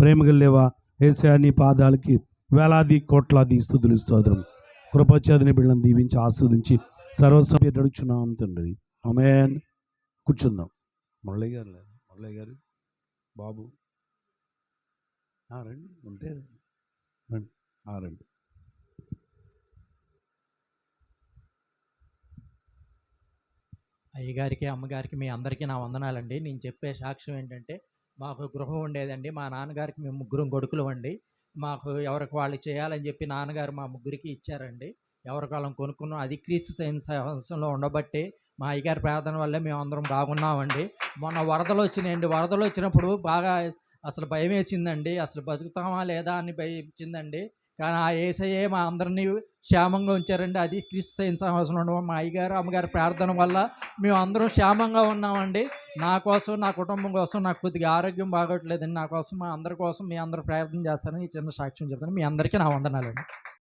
ప్రేమగల్ లేవా ఏసా నీ పాదాలకి వేలాది కోట్లాది స్థుతులు స్తోత్రం. కృపచేదని బిళ్ళని దీవించి ఆస్వాదించి సర్వసభ్య నడుచున్నాం తండ్రి. అమేన్ కూర్చుందాం. మురళి గారు లేరు. మురళి గారు బాబు. రండి. ఉంటే రండి. రండి. అయ్యగారికి అమ్మగారికి మీ అందరికీ నా వందనాలండి. నేను చెప్పే సాక్ష్యం ఏంటంటే మాకు గృహం ఉండేదండి. మా నాన్నగారికి మేము ముగ్గురం కొడుకులు అండి. మాకు ఎవరికి వాళ్ళు చేయాలని చెప్పి నాన్నగారు మా ముగ్గురికి ఇచ్చారండి. ఎవరికి వాళ్ళం కొనుక్కున్నాం అది క్రీస్తు సంవత్సరంలో ఉండబట్టి మా అయ్యగారి ప్రార్థన వల్లే మేము అందరం బాగున్నామండి. మొన్న వరదలు వచ్చినాయండి. వరదలు వచ్చినప్పుడు బాగా అసలు భయం వేసిందండి అసలు బతుకుతామా లేదా అని భయం ఇచ్చిందండి కానీ ఆ ఏసయ్యే మా అందరినీ క్షేమంగా ఉంచారండి. అది క్రీస్తు సైన్స్ సంవత్సరంలో ఉండడం మా అయ్యగారు అమ్మగారి ప్రార్థన వల్ల మేము అందరం క్షేమంగా ఉన్నామండి. నా కోసం నా కుటుంబం కోసం నాకు కొద్దిగా ఆరోగ్యం బాగోట్లేదండి. నా కోసం మా అందరి కోసం మీ అందరూ ప్రార్థన చేస్తారని చిన్న సాక్ష్యం చెప్తాను. మీ అందరికీ నా వందనాలండి.